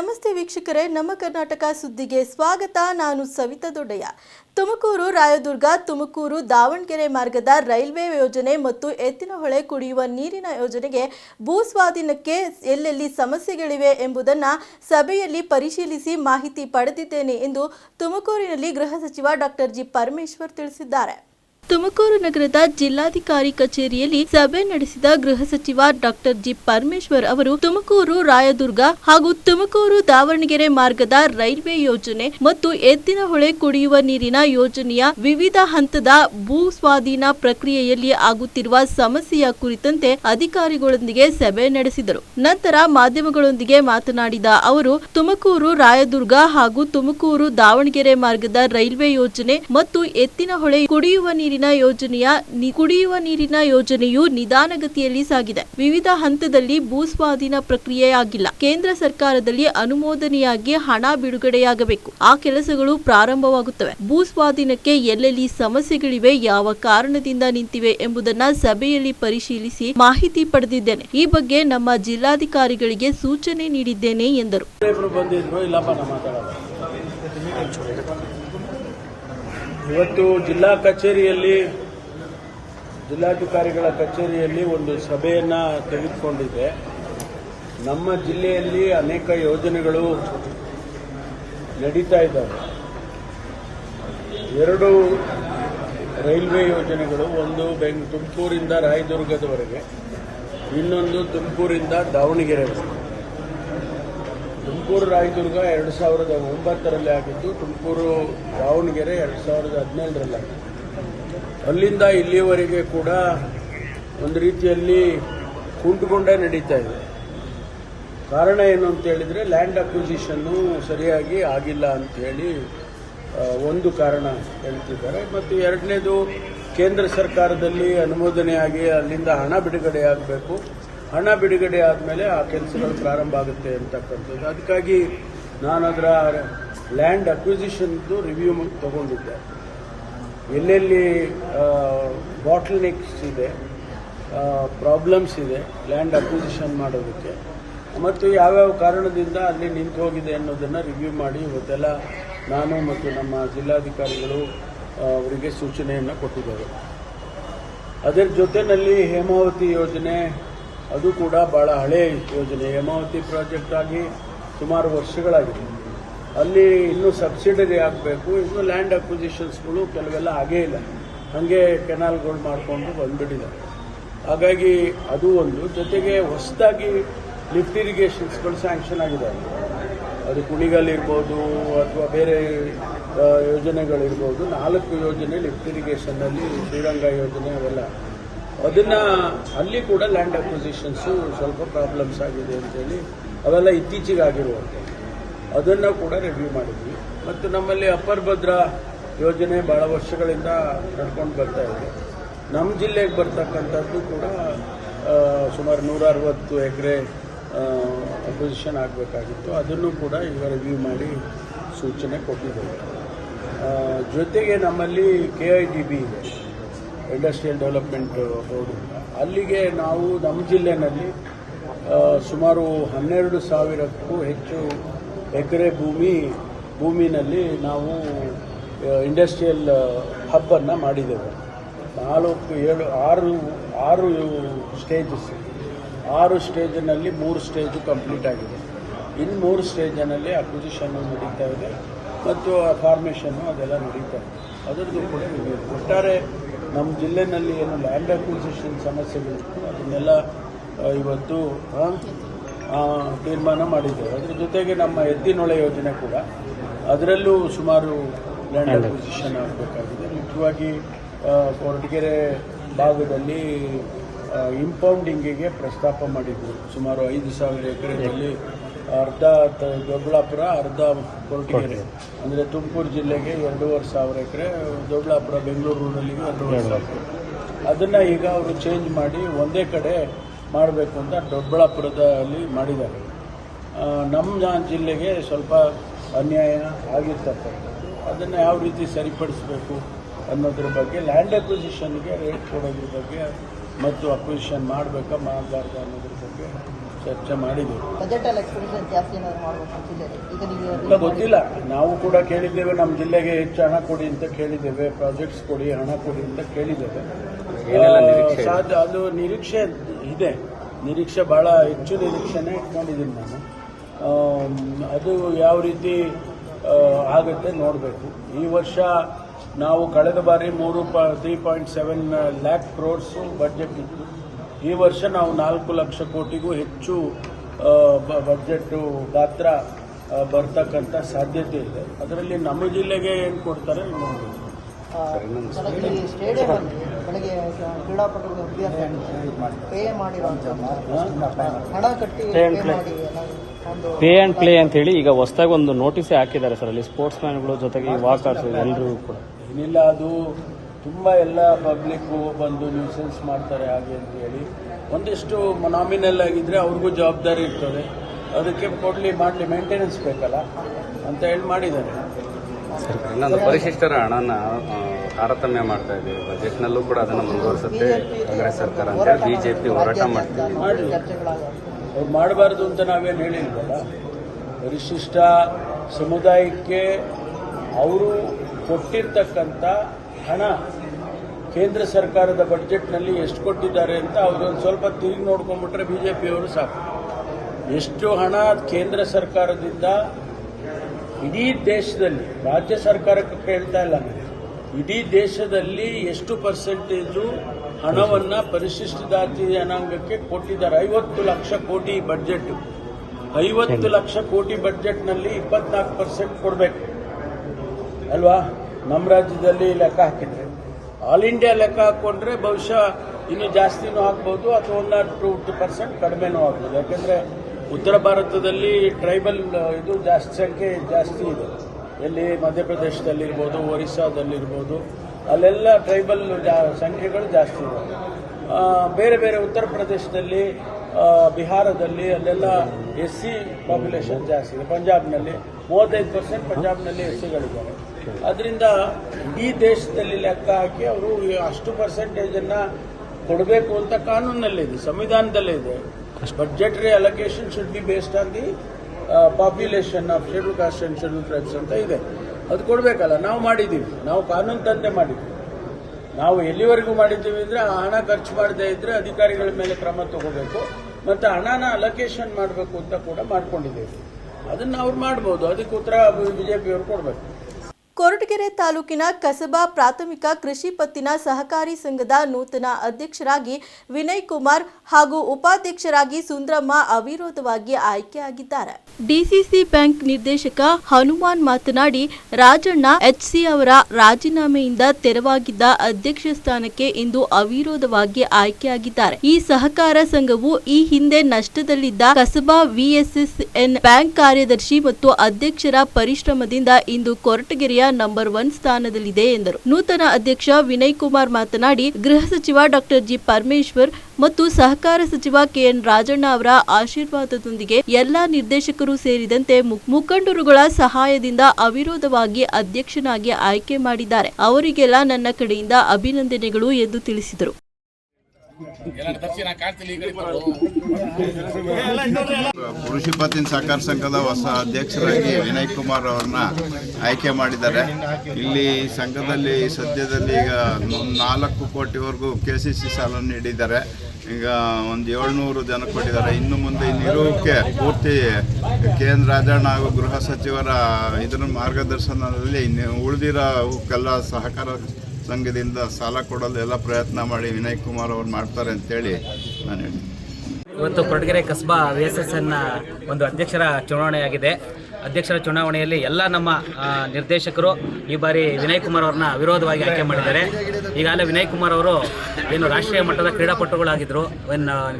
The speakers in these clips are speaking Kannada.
ನಮಸ್ತೆ ವೀಕ್ಷಕರೇ, ನಮ್ಮ ಕರ್ನಾಟಕ ಸುದ್ದಿಗೆ ಸ್ವಾಗತ. ನಾನು ಸವಿತಾ ದೊಡ್ಡಯ್ಯ. ತುಮಕೂರು ರಾಯದುರ್ಗ, ತುಮಕೂರು ದಾವಣಗೆರೆ ಮಾರ್ಗದ ರೈಲ್ವೆ ಯೋಜನೆ ಮತ್ತು ಎತ್ತಿನಹೊಳೆ ಕುಡಿಯುವ ನೀರಿನ ಯೋಜನೆಗೆ ಭೂ ಸ್ವಾಧೀನಕ್ಕೆ ಎಲ್ಲೆಲ್ಲಿ ಸಮಸ್ಯೆಗಳಿವೆ ಎಂಬುದನ್ನು ಸಭೆಯಲ್ಲಿ ಪರಿಶೀಲಿಸಿ ಮಾಹಿತಿ ಪಡೆದಿದ್ದೇನೆ ಎಂದು ತುಮಕೂರಿನಲ್ಲಿ ಗೃಹ ಸಚಿವ ಡಾಕ್ಟರ್ ಜಿ. ಪರಮೇಶ್ವರ್ ತಿಳಿಸಿದ್ದಾರೆ. ತುಮಕೂರು ನಗರದ ಜಿಲ್ಲಾಧಿಕಾರಿ ಕಚೇರಿಯಲ್ಲಿ ಸಭೆ ನಡೆಸಿದ ಗೃಹ ಸಚಿವ ಡಾಕ್ಟರ್ ಜಿ ಪರಮೇಶ್ವರ್ ಅವರು, ತುಮಕೂರು ರಾಯದುರ್ಗ ಹಾಗೂ ತುಮಕೂರು ದಾವಣಗೆರೆ ಮಾರ್ಗದ ರೈಲ್ವೆ ಯೋಜನೆ ಮತ್ತು ಎತ್ತಿನಹೊಳೆ ಕುಡಿಯುವ ನೀರಿನ ಯೋಜನೆಯ ವಿವಿಧ ಹಂತದ ಭೂ ಸ್ವಾಧೀನ ಪ್ರಕ್ರಿಯೆಯಲ್ಲಿ ಆಗುತ್ತಿರುವ ಸಮಸ್ಯೆಯ ಕುರಿತಂತೆ ಅಧಿಕಾರಿಗಳೊಂದಿಗೆ ಸಭೆ ನಡೆಸಿದರು. ನಂತರ ಮಾಧ್ಯಮಗಳೊಂದಿಗೆ ಮಾತನಾಡಿದ ಅವರು, ತುಮಕೂರು ರಾಯದುರ್ಗ ಹಾಗೂ ತುಮಕೂರು ದಾವಣಗೆರೆ ಮಾರ್ಗದ ರೈಲ್ವೆ ಯೋಜನೆ ಮತ್ತು ಎತ್ತಿನಹೊಳೆ ಕುಡಿಯುವ ನೀರಿನ ಯೋಜನೆಯ ನಿ- ಕುಡಿಯುವ ನೀರಿನ ಯೋಜನೆಯು ನಿಧಾನಗತಿಯಲ್ಲಿ ಸಾಗಿದೆ. ವಿವಿಧ ಹಂತದಲ್ಲಿ ಭೂ ಸ್ವಾಧೀನ ಪ್ರಕ್ರಿಯೆಯಾಗಿಲ್ಲ. ಕೇಂದ್ರ ಸರ್ಕಾರದಲ್ಲಿ ಅನುಮೋದನೆಯಾಗಿ ಹಣ ಬಿಡುಗಡೆಯಾಗಬೇಕು. ಆ ಕೆಲಸಗಳು ಪ್ರಾರಂಭವಾಗುತ್ತವೆ. ಭೂ ಸ್ವಾಧೀನಕ್ಕೆ ಎಲ್ಲೆಲ್ಲಿ ಸಮಸ್ಯೆಗಳಿವೆ, ಯಾವ ಕಾರಣದಿಂದ ನಿಂತಿವೆ ಎಂಬುದನ್ನ ಸಭೆಯಲ್ಲಿ ಪರಿಶೀಲಿಸಿ ಮಾಹಿತಿ ಪಡೆದಿದ್ದೇನೆ. ಈ ಬಗ್ಗೆ ನಮ್ಮ ಜಿಲ್ಲಾಧಿಕಾರಿಗಳಿಗೆ ಸೂಚನೆ ನೀಡಿದ್ದೇನೆ ಎಂದರು. ಇವತ್ತು ಜಿಲ್ಲಾ ಕಚೇರಿಯಲ್ಲಿ ಜಿಲ್ಲಾಧಿಕಾರಿಗಳ ಕಚೇರಿಯಲ್ಲಿ ಒಂದು ಸಭೆಯನ್ನು ತೆಗೆದುಕೊಂಡಿದೆ. ನಮ್ಮ ಜಿಲ್ಲೆಯಲ್ಲಿ ಅನೇಕ ಯೋಜನೆಗಳು ನಡೀತಾ ಇದ್ದಾವೆ. ಎರಡು ರೈಲ್ವೆ ಯೋಜನೆಗಳು, ಒಂದು ಬೆಂಗ್, ತುಮಕೂರಿಂದ ರಾಯದುರ್ಗದವರೆಗೆ, ಇನ್ನೊಂದು ತುಮಕೂರಿಂದ ದಾವಣಗೆರೆವರೆಗೆ. ತುಮಕೂರು ರಾಯದುರ್ಗ ಎರಡು ಸಾವಿರದ ಒಂಬತ್ತರಲ್ಲಿ ಆಗಿದ್ದು, ತುಮಕೂರು ದಾವಣಗೆರೆ ಎರಡು ಸಾವಿರದ ಹದಿನೇಳರಲ್ಲಿ ಆಗಿತ್ತು ಅಲ್ಲಿಂದ ಇಲ್ಲಿಯವರೆಗೆ ಕೂಡ ಒಂದು ರೀತಿಯಲ್ಲಿ ಕುಂಟುಕೊಂಡೇ ನಡೀತಾ ಇದೆ. ಕಾರಣ ಏನು ಅಂತ ಹೇಳಿದರೆ ಲ್ಯಾಂಡ್ ಅಕ್ವಿಸಿಷನ್ನು ಸರಿಯಾಗಿ ಆಗಿಲ್ಲ ಅಂತ ಹೇಳಿ ಒಂದು ಕಾರಣ ಹೇಳ್ತಿದ್ದಾರೆ. ಮತ್ತು ಎರಡನೇದು, ಕೇಂದ್ರ ಸರ್ಕಾರದಲ್ಲಿ ಅನುಮೋದನೆಯಾಗಿ ಅಲ್ಲಿಂದ ಹಣ ಬಿಡುಗಡೆ ಆಗಬೇಕು. ಹಣ ಬಿಡುಗಡೆ ಆದಮೇಲೆ ಆ ಕೆಲಸಗಳು ಪ್ರಾರಂಭ ಆಗುತ್ತೆ ಅಂತಕ್ಕಂಥದ್ದು. ಅದಕ್ಕಾಗಿ ನಾನು ಅದರ ಲ್ಯಾಂಡ್ ಅಕ್ವಿಸಿಷನ್ದು ರಿವ್ಯೂ ತಗೊಂಡಿದ್ದೆ. ಎಲ್ಲೆಲ್ಲಿ ಬಾಟಲ್ ನೆಕ್ಸ್ ಇದೆ ಪ್ರಾಬ್ಲಮ್ಸ್ ಇದೆ ಲ್ಯಾಂಡ್ ಅಕ್ವಿಸಿಷನ್ ಮಾಡೋದಕ್ಕೆ. ಮತ್ತು ಯಾವ್ಯಾವ ಕಾರಣದಿಂದ ಅಲ್ಲಿ ನಿಂತು ಹೋಗಿದೆ ಅನ್ನೋದನ್ನು ರಿವ್ಯೂ ಮಾಡಿ ಇವತ್ತೆಲ್ಲ ನಾನು ಮತ್ತು ನಮ್ಮ ಜಿಲ್ಲಾಧಿಕಾರಿಗಳು ಅವರಿಗೆ ಸೂಚನೆಯನ್ನು ಕೊಟ್ಟಿದ್ದಾರೆ ಅದರ ಜೊತೆಯಲ್ಲಿ ಹೇಮಾವತಿ ಯೋಜನೆ ಅದು ಕೂಡ ಭಾಳ ಹಳೆಯ ಯೋಜನೆ. ಹೇಮಾವತಿ ಪ್ರಾಜೆಕ್ಟ್ ಆಗಿ ಸುಮಾರು ವರ್ಷಗಳಾಗಿದೆ. ಅಲ್ಲಿ ಇನ್ನೂ ಸಬ್ಸಿಡರಿ ಆಗಬೇಕು, ಇನ್ನು ಲ್ಯಾಂಡ್ ಅಕ್ವಿಸಿಷನ್ಸ್ಗಳು ಕೆಲವೆಲ್ಲ ಆಗೇ ಇಲ್ಲ. ಹಾಗೆ ಕೆನಾಲ್ಗಳು ಮಾಡಿಕೊಂಡು ಬಂದ್ಬಿಟ್ಟಿದ್ದಾರೆ ಹಾಗಾಗಿ ಅದು ಒಂದು. ಜೊತೆಗೆ ಹೊಸದಾಗಿ ಲಿಫ್ಟ್ ಇರಿಗೇಷನ್ಸ್ಗಳು ಸ್ಯಾಂಕ್ಷನ್ ಆಗಿದೆ ಅದು ಕುಣಿಗಲ್ಲಿರ್ಬೋದು ಅಥವಾ ಬೇರೆ ಯೋಜನೆಗಳಿರ್ಬೋದು. ನಾಲ್ಕು ಯೋಜನೆ ಲಿಫ್ಟ್ ಇರಿಗೇಷನ್ನಲ್ಲಿ ಶ್ರೀರಂಗ ಯೋಜನೆ ಅವೆಲ್ಲ ಅದನ್ನ ಅಲ್ಲಿ ಕೂಡ ಲ್ಯಾಂಡ್ ಅಕ್ವಿಸಿಷನ್ಸು ಸ್ವಲ್ಪ ಪ್ರಾಬ್ಲಮ್ಸ್ ಆಗಿದೆ ಅಂತೇಳಿ ಅವೆಲ್ಲ ಇತ್ತೀಚೆಗೆ ಆಗಿರುವಂಥದ್ದು ಅದನ್ನು ಕೂಡ ರಿವ್ಯೂ ಮಾಡಿದ್ವಿ. ಮತ್ತು ನಮ್ಮಲ್ಲಿ ಅಪ್ಪರ್ ಭದ್ರ ಯೋಜನೆ ಭಾಳ ವರ್ಷಗಳಿಂದ ನಡ್ಕೊಂಡು ಬರ್ತಾ ಇದೆ. ನಮ್ಮ ಜಿಲ್ಲೆಗೆ ಬರ್ತಕ್ಕಂಥದ್ದು ಕೂಡ ಸುಮಾರು ನೂರ ಅರವತ್ತು ಎಕರೆ ಅಪೋಸಿಷನ್ ಆಗಬೇಕಾಗಿತ್ತು. ಅದನ್ನು ಕೂಡ ಈಗ ರಿವ್ಯೂ ಮಾಡಿ ಸೂಚನೆ ಕೊಟ್ಟಿದ್ದೇವೆ. ಜೊತೆಗೆ ನಮ್ಮಲ್ಲಿ ಕೆ ಐ ಡಿ ಬಿ ಇದೆ. ಇಂಡಸ್ಟ್ರಿಯಲ್ ಡೆವಲಪ್ಮೆಂಟ್ ಬೋರ್ಡ್ ಅಲ್ಲಿಗೆ ನಾವು ನಮ್ಮ ಜಿಲ್ಲೆನಲ್ಲಿ ಸುಮಾರು ಹನ್ನೆರಡು ಸಾವಿರಕ್ಕೂ ಹೆಚ್ಚು ಎಕರೆ ಭೂಮಿ, ಭೂಮಿನಲ್ಲಿ ನಾವು ಇಂಡಸ್ಟ್ರಿಯಲ್ ಹಬ್ಬನ್ನು ಮಾಡಿದ್ದೇವೆ ನಾಲ್ಕು, ಏಳು, ಆರು ಆರು ಸ್ಟೇಜಸ್ ಆರು ಸ್ಟೇಜಿನಲ್ಲಿ ಮೂರು ಸ್ಟೇಜು ಕಂಪ್ಲೀಟ್ ಆಗಿದೆ. ಇನ್ನು ಮೂರು ಸ್ಟೇಜಿನಲ್ಲಿ ಅಕ್ವಿಸಿಷನ್ನು ನಡೀತಾ ಇದೆ. ಮತ್ತು ಫಾರ್ಮೇಷನ್ನು ಅದೆಲ್ಲ ನಡೀತಾ ಇದೆ. ಅದರದ್ದು ಕೂಡ ಒಟ್ಟಾರೆ ನಮ್ಮ ಜಿಲ್ಲೆನಲ್ಲಿ ಏನು ಲ್ಯಾಂಡ್ ಅಕ್ವಿಸಿಷನ್ ಸಮಸ್ಯೆಗಳಿತ್ತು ಅದನ್ನೆಲ್ಲ ಇವತ್ತು ತೀರ್ಮಾನ ಮಾಡಿದ್ದೇವೆ ಅದ್ರ ಜೊತೆಗೆ ನಮ್ಮ ಎತ್ತಿನೊಳೆ ಯೋಜನೆ ಕೂಡ ಅದರಲ್ಲೂ ಸುಮಾರು ಲ್ಯಾಂಡ್ ಅಕ್ವಿಸಿಷನ್ ಆಗಬೇಕಾಗಿದೆ. ಮುಖ್ಯವಾಗಿ ಕೊರಟಗೆರೆ ಭಾಗದಲ್ಲಿ ಇಂಪೌಂಡಿಂಗಿಗೆ ಪ್ರಸ್ತಾಪ ಮಾಡಿದ್ದರು ಸುಮಾರು ಐದು ಸಾವಿರ ಎಕರೆಯಲ್ಲಿ ಅರ್ಧ ದೊಡ್ಡಬಳ್ಳಾಪುರ ಅರ್ಧ ಕೊರಟಗೆರೆ. ಅಂದರೆ ತುಮಕೂರು ಜಿಲ್ಲೆಗೆ ಎರಡೂವರೆ ಸಾವಿರ ಎಕರೆ ದೊಡ್ಡಬಳ್ಳಾಪುರ ಬೆಂಗಳೂರು ರೂರಲ್ಲಿಗೆ ಎರಡೂವರೆ ಸಾವಿರ ಅದನ್ನು ಈಗ ಅವರು ಚೇಂಜ್ ಮಾಡಿ ಒಂದೇ ಕಡೆ ಮಾಡಬೇಕು ಅಂತ ದೊಡ್ಡಬಳ್ಳಾಪುರದಲ್ಲಿ ಮಾಡಿದ್ದಾರೆ. ನಮ್ಮ ಜಿಲ್ಲೆಗೆ ಸ್ವಲ್ಪ ಅನ್ಯಾಯ ಆಗಿರ್ತಕ್ಕಂಥದ್ದು ಅದನ್ನು ಯಾವ ರೀತಿ ಸರಿಪಡಿಸಬೇಕು ಅನ್ನೋದ್ರ ಬಗ್ಗೆ ಲ್ಯಾಂಡ್ ಅಕ್ವಿಸಿಷನ್ಗೆ ರೇಟ್ ಕೊಡೋದ್ರ ಬಗ್ಗೆ ಮತ್ತು ಅಕ್ವಿಸಿಷನ್ ಮಾಡಬೇಕಾ ಮಾಡಬಾರ್ದು ಅನ್ನೋದ್ರ ಬಗ್ಗೆ ಚರ್ಚೆ ಮಾಡಿದ್ದೀವಿ ಇಲ್ಲ ಗೊತ್ತಿಲ್ಲ. ನಾವು ಕೂಡ ಕೇಳಿದ್ದೇವೆ ನಮ್ಮ ಜಿಲ್ಲೆಗೆ ಹೆಚ್ಚು ಹಣ ಕೊಡಿ ಅಂತ ಕೇಳಿದ್ದೇವೆ ಪ್ರಾಜೆಕ್ಟ್ಸ್ ಕೊಡಿ ಹಣ ಕೊಡಿ ಅಂತ ಕೇಳಿದ್ದೇವೆ. ಏನೆಲ್ಲ ನಿರೀಕ್ಷೆ ಇದೆ? ಸಾಧ್ಯ ಅದು ನಿರೀಕ್ಷೆ ಇದೆ. ನಿರೀಕ್ಷೆ ಬಹಳ ಹೆಚ್ಚು ನಿರೀಕ್ಷೆನೇ ಇಟ್ಕೊಂಡಿದ್ದೀನಿ ನಾನು. ಅದು ಯಾವ ರೀತಿ ಆಗುತ್ತೆ ನೋಡಬೇಕು. ಈ ವರ್ಷ ನಾವು ಕಳೆದ ಬಾರಿ ಮೂರು ಪ three point seven lakh crores budget ಇತ್ತು. ಈ ವರ್ಷ ನಾವು ನಾಲ್ಕು ಲಕ್ಷ ಕೋಟಿಗೂ ಹೆಚ್ಚು ಬಜೆಟ್ ಗಾತ್ರ ಬರ್ತಕ್ಕಂಥ ಸಾಧ್ಯತೆ ಇದೆ. ಅದರಲ್ಲಿ ನಮ್ಮ ಜಿಲ್ಲೆಗೆ ಏನು ಕೊಡ್ತಾರೆ ನೋಡಬೇಕು ಪೇ ಆ್ಯಂಡ್ ಪ್ಲೇ ಅಂತ ಹೇಳಿ ಈಗ ಹೊಸದಾಗಿ ಒಂದು ನೋಟಿಸೇ ಹಾಕಿದ್ದಾರೆ ಸರ್ ಅಲ್ಲಿ ಸ್ಪೋರ್ಟ್ಸ್ ಮ್ಯಾನ್ಗಳು ಜೊತೆಗೆ ವಾಕರ್ಸ್ ಎಲ್ಲರೂ ಕೂಡ. ಏನಿಲ್ಲ ಅದು ತುಂಬ ಎಲ್ಲ ಪಬ್ಲಿಕ್ಕು ಬಂದು ನ್ಯೂಸೆನ್ಸ್ ಮಾಡ್ತಾರೆ ಹಾಗೆ ಅಂತ ಹೇಳಿ. ಒಂದಿಷ್ಟು ನಾಮಿನಲ್ ಆಗಿದ್ರೆ ಅವ್ರಿಗೂ ಜವಾಬ್ದಾರಿ ಇರ್ತದೆ. ಅದಕ್ಕೆ ಕೊಡಲಿ ಮಾಡಲಿ ಮೇಂಟೆನೆನ್ಸ್ ಬೇಕಲ್ಲ ಅಂತ ಹೇಳಿ ಮಾಡಿದ್ದಾರೆ. ಇನ್ನೊಂದು ಪರಿಶಿಷ್ಟರ ಹಣನ ತಾರತಮ್ಯ ಮಾಡ್ತಾ ಇದ್ದೀವಿ. ಬಜೆಟ್ನಲ್ಲೂ ಕೂಡ ಅದನ್ನು ಮುಂದುವರಿಸುತ್ತೆ. ಕಾಂಗ್ರೆಸ್ ಸರ್ಕಾರ ಅಂತ ಬಿಜೆಪಿ ಹೋರಾಟ ಮಾಡ್ತೀವಿ. ಮಾಡಲಿ. ಅವ್ರು ಮಾಡಬಾರ್ದು ಅಂತ ನಾವೇನು ಹೇಳಿಲ್ವಲ್ಲ? ಪರಿಶಿಷ್ಟ ಸಮುದಾಯಕ್ಕೆ ಅವರು ಕೊಟ್ಟಿರ್ತಕ್ಕಂಥ ಹಣ ಕೇಂದ್ರ ಸರ್ಕಾರದ ಬಜೆಟ್ನಲ್ಲಿ ಎಷ್ಟು ಕೊಟ್ಟಿದ್ದಾರೆ ಅಂತ ಅವರೊಂದು ಸ್ವಲ್ಪ ತಿರುಗಿ ನೋಡ್ಕೊಂಡ್ಬಿಟ್ರೆ ಬಿ ಜೆ ಪಿಯವರು ಸಾಕು. ಎಷ್ಟು ಹಣ ಕೇಂದ್ರ ಸರ್ಕಾರದಿಂದ ಇಡೀ ದೇಶದಲ್ಲಿ, ರಾಜ್ಯ ಸರ್ಕಾರಕ್ಕೆ ಕೇಳ್ತಾ ಇಲ್ಲ ಇಡೀ ದೇಶದಲ್ಲಿ ಎಷ್ಟು ಪರ್ಸೆಂಟೇಜು ಹಣವನ್ನು ಪರಿಶಿಷ್ಟ ಜಾತಿ ಜನಾಂಗಕ್ಕೆ ಕೊಟ್ಟಿದ್ದಾರೆ? ಐವತ್ತು ಲಕ್ಷ ಕೋಟಿ ಬಜೆಟ್. ಐವತ್ತು ಲಕ್ಷ ಕೋಟಿ ಬಜೆಟ್ನಲ್ಲಿ ಇಪ್ಪತ್ನಾಲ್ಕು ಪರ್ಸೆಂಟ್ ಕೊಡಬೇಕು. ಅಲ್ವಾ? ನಮ್ಮ ರಾಜ್ಯದಲ್ಲಿ ಲೆಕ್ಕ ಹಾಕಿದ್ರೆ ಆಲ್ ಇಂಡಿಯಾ ಲೆಕ್ಕ ಹಾಕ್ಕೊಂಡ್ರೆ ಬಹುಶಃ ಇನ್ನು ಜಾಸ್ತಿನೂ ಆಗ್ಬೋದು ಅಥವಾ ಒಂದು ಟು ಟು ಪರ್ಸೆಂಟ್ ಕಡಿಮೆನೂ ಆಗ್ಬೋದು. ಯಾಕೆಂದರೆ ಉತ್ತರ ಭಾರತದಲ್ಲಿ ಟ್ರೈಬಲ್ ಇದು ಜಾಸ್ತಿ ಸಂಖ್ಯೆ ಜಾಸ್ತಿ ಇದೆ. ಎಲ್ಲಿ ಮಧ್ಯಪ್ರದೇಶದಲ್ಲಿರ್ಬೋದು, ಒರಿಸ್ಸಾದಲ್ಲಿರ್ಬೋದು, ಅಲ್ಲೆಲ್ಲ ಟ್ರೈಬಲ್ ಜಾ, ಸಂಖ್ಯೆಗಳು ಜಾಸ್ತಿ ಇದೆ. ಬೇರೆ ಬೇರೆ ಉತ್ತರ ಪ್ರದೇಶದಲ್ಲಿ ಬಿಹಾರದಲ್ಲಿ ಅಲ್ಲೆಲ್ಲ ಎಸ್ ಸಿ ಪಾಪ್ಯುಲೇಷನ್ ಜಾಸ್ತಿ ಇದೆ. ಪಂಜಾಬ್ನಲ್ಲಿ ಮೂವತ್ತೈದು ಪರ್ಸೆಂಟ್ ಪಂಜಾಬ್ನಲ್ಲಿ ಎಸ್ ಸಿಗಳಿದ್ದಾರೆ ಅದರಿಂದ ಇಡೀ ದೇಶದಲ್ಲಿ ಲೆಕ್ಕ ಹಾಕಿ ಅವರು ಅಷ್ಟು ಪರ್ಸೆಂಟೇಜನ್ನು ಕೊಡಬೇಕು ಅಂತ ಕಾನೂನಲ್ಲಿದೆ ಸಂವಿಧಾನದಲ್ಲೇ ಇದೆ. Budgetary allocation should be based on the population of schedule caste and schedule tribes ಅಂತ ಇದೆ. ಅದು ಕೊಡಬೇಕಲ್ಲ, ನಾವು ಮಾಡಿದ್ದೀವಿ. ನಾವು ಕಾನೂನು ತಂದೆ ಮಾಡಿದ್ದೀವಿ. ನಾವು ಎಲ್ಲಿವರೆಗೂ ಮಾಡಿದ್ದೀವಿ ಅಂದರೆ ಆ ಹಣ ಖರ್ಚು ಮಾಡದೇ ಇದ್ದರೆ ಅಧಿಕಾರಿಗಳ ಮೇಲೆ ಕ್ರಮ ತಗೋಬೇಕು ಮತ್ತು ಹಣನ ಅಲೋಕೇಶನ್ ಮಾಡಬೇಕು ಅಂತ ಕೂಡ ಮಾಡ್ಕೊಂಡಿದ್ದೇವೆ. ಅದನ್ನು ಅವ್ರು ಮಾಡ್ಬೋದು. ಅದಕ್ಕೆ ಉತ್ತರ ಬಿ ಜೆ ಪಿಯವರು ಕೊಡಬೇಕು. ಕೊರಟಗೆರೆ ತಾಲೂಕಿನ ಕಸಬಾ ಪ್ರಾಥಮಿಕ ಕೃಷಿ ಪತ್ತಿನ ಸಹಕಾರಿ ಸಂಘದ ನೂತನ ಅಧ್ಯಕ್ಷರಾಗಿ ವಿನಯ್ ಕುಮಾರ್ ಹಾಗೂ ಉಪಾಧ್ಯಕ್ಷರಾಗಿ ಸುಂದ್ರಮ್ಮ ಅವಿರೋಧವಾಗಿ ಆಯ್ಕೆಯಾಗಿದ್ದಾರೆ. ಡಿಸಿಸಿ ಬ್ಯಾಂಕ್ ನಿರ್ದೇಶಕ ಹನುಮಾನ್ ಮಾತನಾಡಿ, ರಾಜಣ್ಣ ಎಚ್ಸಿ ಅವರ ರಾಜೀನಾಮೆಯಿಂದ ತೆರವಾಗಿದ್ದ ಅಧ್ಯಕ್ಷ ಸ್ಥಾನಕ್ಕೆ ಇಂದು ಅವಿರೋಧವಾಗಿ ಆಯ್ಕೆಯಾಗಿದ್ದಾರೆ. ಈ ಸಹಕಾರ ಸಂಘವು ಈ ಹಿಂದೆ ನಷ್ಟದಲ್ಲಿದ್ದ ಕಸಬಾ ವಿಎಸ್ಎಸ್ಎನ್ ಬ್ಯಾಂಕ್ ಕಾರ್ಯದರ್ಶಿ ಮತ್ತು ಅಧ್ಯಕ್ಷರ ಪರಿಶ್ರಮದಿಂದ ಇಂದು ಕೊರಟಗೆರೆಯ ನಂಬರ್ ಒನ್ ಸ್ಥಾನದಲ್ಲಿದೆ ಎಂದರು. ನೂತನ ಅಧ್ಯಕ್ಷ ವಿನಯ್ ಕುಮಾರ್ ಮಾತನಾಡಿ, ಗೃಹ ಸಚಿವ ಡಾಕ್ಟರ್ ಜಿ ಪರಮೇಶ್ವರ್ ಮತ್ತು ಸಹಕಾರ ಸಚಿವ ಕೆಎನ್ ರಾಜಣ್ಣ ಅವರ ಆಶೀರ್ವಾದದೊಂದಿಗೆ ಎಲ್ಲಾ ನಿರ್ದೇಶಕರು ಸೇರಿದಂತೆ ಮುಖಂಡರುಗಳ ಸಹಾಯದಿಂದ ಅವಿರೋಧವಾಗಿ ಅಧ್ಯಕ್ಷನಾಗಿ ಆಯ್ಕೆ ಮಾಡಿದ್ದಾರೆ. ಅವರಿಗೆಲ್ಲ ನನ್ನ ಕಡೆಯಿಂದ ಅಭಿನಂದನೆಗಳು ಎಂದು ತಿಳಿಸಿದರು. ಕೃಷಿ ಪತ್ತಿನ ಸಹಕಾರ ಸಂಘದ ಹೊಸ ಅಧ್ಯಕ್ಷರಾಗಿ ವಿನಯ್ ಕುಮಾರ್ ಅವ್ರನ್ನ ಆಯ್ಕೆ ಮಾಡಿದ್ದಾರೆ. ಇಲ್ಲಿ ಸಂಘದಲ್ಲಿ ಸದ್ಯದಲ್ಲಿ ಈಗ ನಾಲ್ಕು ಕೋಟಿವರೆಗೂ ಕೆ ಸಿ ಸಿ ಸಾಲನ್ನು ನೀಡಿದ್ದಾರೆ. ಈಗ ಒಂದು ಏಳ್ನೂರು ಜನ ಕೊಟ್ಟಿದ್ದಾರೆ. ಇನ್ನು ಮುಂದೆ ಇಲ್ಲಿರೋಕ್ಕೆ ಪೂರ್ತಿ ಕೇಂದ್ರ ರಾಜಣ್ಣ ಹಾಗೂ ಗೃಹ ಸಚಿವರ ಇದರ ಮಾರ್ಗದರ್ಶನದಲ್ಲಿ ಇನ್ನು ಉಳಿದಿರೋಕ್ಕೆಲ್ಲ ಸಹಕಾರ ಸಂಘದಿಂದ ಸಾಲ ಕೊಡಲು ಎಲ್ಲ ಪ್ರಯತ್ನ ಮಾಡಿ ವಿನಯ್ ಕುಮಾರ್ ಅವರು ಮಾಡ್ತಾರೆ ಅಂತೇಳಿ ನಾನು ಹೇಳ್ತೀನಿ. ಇವತ್ತು Koratagere Kasba V S S ಎನ್ನ ಒಂದು ಅಧ್ಯಕ್ಷರ ಚುನಾವಣೆಯಾಗಿದೆ. ಅಧ್ಯಕ್ಷರ ಚುನಾವಣೆಯಲ್ಲಿ ಎಲ್ಲ ನಮ್ಮ ನಿರ್ದೇಶಕರು ಈ ಬಾರಿ ವಿನಯ್ ಕುಮಾರ್ ಅವ್ರನ್ನ ವಿರೋಧವಾಗಿ ಆಯ್ಕೆ ಮಾಡಿದ್ದಾರೆ. ಈಗಾಗಲೇ ವಿನಯ್ ಕುಮಾರ್ ಅವರು ಏನು ರಾಷ್ಟ್ರೀಯ ಮಟ್ಟದ ಕ್ರೀಡಾಪಟುಗಳಾಗಿದ್ದರು